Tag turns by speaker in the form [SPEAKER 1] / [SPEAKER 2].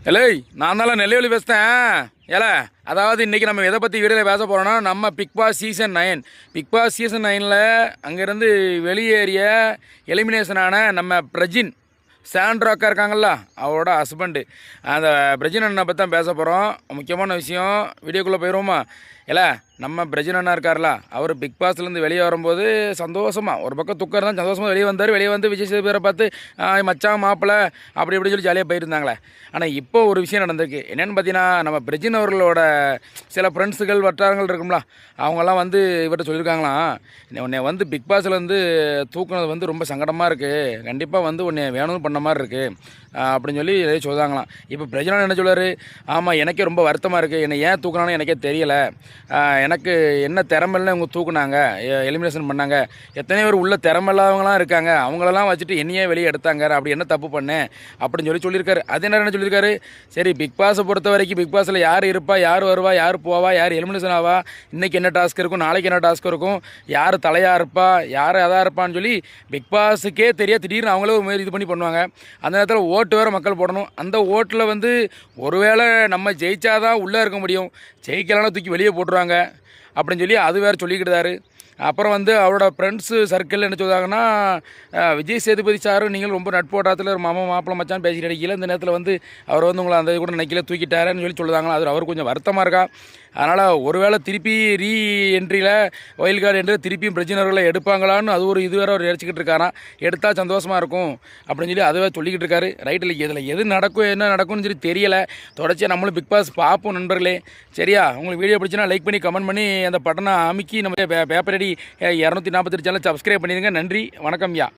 [SPEAKER 1] எலே நான் தான் நெல்லையொலி பேசுகிறேன் ஏல அதாவது இன்றைக்கி நம்ம எதை பற்றி வீடியோவில் பேச போகிறோன்னா நம்ம Bigg Boss season nine Bigg Boss season நைனில் அங்கேருந்து வெளியேறிய எலிமினேஷனான நம்ம பிரஜின் சாண்ட்ராக்கா இருக்காங்கல்ல அவரோட ஹஸ்பண்டு அந்த பிரஜின் அண்ணனை பற்றி தான் பேச போகிறோம் முக்கியமான விஷயம் வீடியோக்குள்ளே போயிடுவோமா இல்லை நம்ம பிரஜன் அண்ணா இருக்கார்ல அவர் பிக் பாஸ்லேருந்து வெளியே வரும்போது சந்தோஷமாக ஒரு பக்கம் துக்கம் இருந்தால் சந்தோஷமாக வெளியே வந்தார் வெளியே வந்து விஜய் சேதுபதியை பார்த்து மச்சான் மாப்பிள்ளை அப்படி இப்படி சொல்லி ஜாலியாக போயிருந்தாங்களே. ஆனால் இப்போ ஒரு விஷயம் நடந்திருக்கு. என்னென்னு பார்த்தீங்கன்னா நம்ம பிரஜின் அவர்களோட சில ஃப்ரெண்ட்ஸுகள் வட்டாரங்கள் இருக்கும்ல அவங்கெல்லாம் வந்து இவர்கிட்ட சொல்லியிருக்காங்களாம் உன்னை வந்து பிக் பாஸ்லேருந்து தூக்குனது வந்து ரொம்ப சங்கடமாக இருக்குது கண்டிப்பாக வந்து உன்னை வேணும்னு பண்ண மாதிரி இருக்குது அப்படின்னு சொல்லி எதையும் சொல்லுதாங்களாம் இப்போ பிரஜனா என்ன சொல்லுவார் ஆமாம் எனக்கே ரொம்ப வருத்தமாக இருக்குது என்னை ஏன் தூக்குனாலும் எனக்கே தெரியலை. எனக்கு என்ன திறமைலாம் இவங்க தூக்குனாங்க எலிமினேஷன் பண்ணாங்க. எத்தனை பேர் உள்ள திறமில்லாதவங்களாம் இருக்காங்க. அவங்களெல்லாம் வச்சுட்டு என்னையே வெளியே எடுத்தாங்க. அப்படி என்ன தப்பு பண்ணேன் அப்படின்னு சொல்லி சொல்லியிருக்காரு. அது என்ன சொல்லியிருக்காரு? சரி பிக் பாஸை பொறுத்த வரைக்கும் பிக் பாஸில் யார் இருப்பா யார் வருவா யார் போவா யார் எலிமினேஷன் ஆவா இன்றைக்கி என்ன டாஸ்க் இருக்கும் நாளைக்கு என்ன டாஸ்க் இருக்கும் யார் தலையாக இருப்பா யார் அதாக இருப்பான்னு சொல்லி பிக் பாஸுக்கே தெரிய திடீர்னு அவங்களே ஒரு மாதிரி இது பண்ணி பண்ணுவாங்க. அந்த நேரத்தில் ஓட்டு வேறு மக்கள் போடணும். அந்த ஓட்டில் வந்து ஒருவேளை நம்ம ஜெயிச்சாதான் உள்ளே இருக்க முடியும். ஜெயிக்கலாம்னா தூக்கி வெளியே போட்டுருவாங்க. அப்படின்னு சொல்லி அது வேறு சொல்லிக்கிட்டாரு அப்புறம் வந்து அவரோட ஃப்ரெண்ட்ஸு சர்க்கிள் என்ன சொல்றாங்கன்னா விஜய் சேதுபதி சாரும் நீங்கள் ரொம்ப நட்போட்டத்தில் ஒரு மாமா மாப்பிள மச்சான் பேசிட்டு அடிக்கல இந்த நேரத்தில் வந்து அவர் வந்து உங்களை அந்த கூட நினைக்கல தூக்கிட்டாருன்னு சொல்லி சொல்லுதாங்களா அது அவர் கொஞ்சம் வருத்தமாக இருக்கா? அதனால் ஒருவேளை திருப்பி ரீ என்ட்ரியில் ஒயில் கார்டு என்று திருப்பியும் பிரச்சனைகளை எடுப்பாங்களான்னு அது ஒரு இது வேறு அவர் நினச்சிக்கிட்டு இருக்காராம் எடுத்தால் சந்தோஷமாக இருக்கும் அப்படின்னு சொல்லி அதுவே சொல்லிக்கிட்டு இருக்காரு. ரைட்டில் இதில் எது நடக்கும் என்ன நடக்கும்னு சொல்லி தெரியலை. தொடர்ச்சியாக நம்மளும் பிக் பாஸ் பார்ப்போம் நண்பர்களே. சரியா? உங்களுக்கு வீடியோ பிடிச்சினா லைக் பண்ணி கமெண்ட் பண்ணி அந்த பட்டனை அமுக்கி நம்ம பே- பேப்பர் அடி இரநூத்தி நாற்பத்தெட்டு சேனல் சப்ஸ்கிரைப் பண்ணிடுங்க. நன்றி வணக்கம் யா.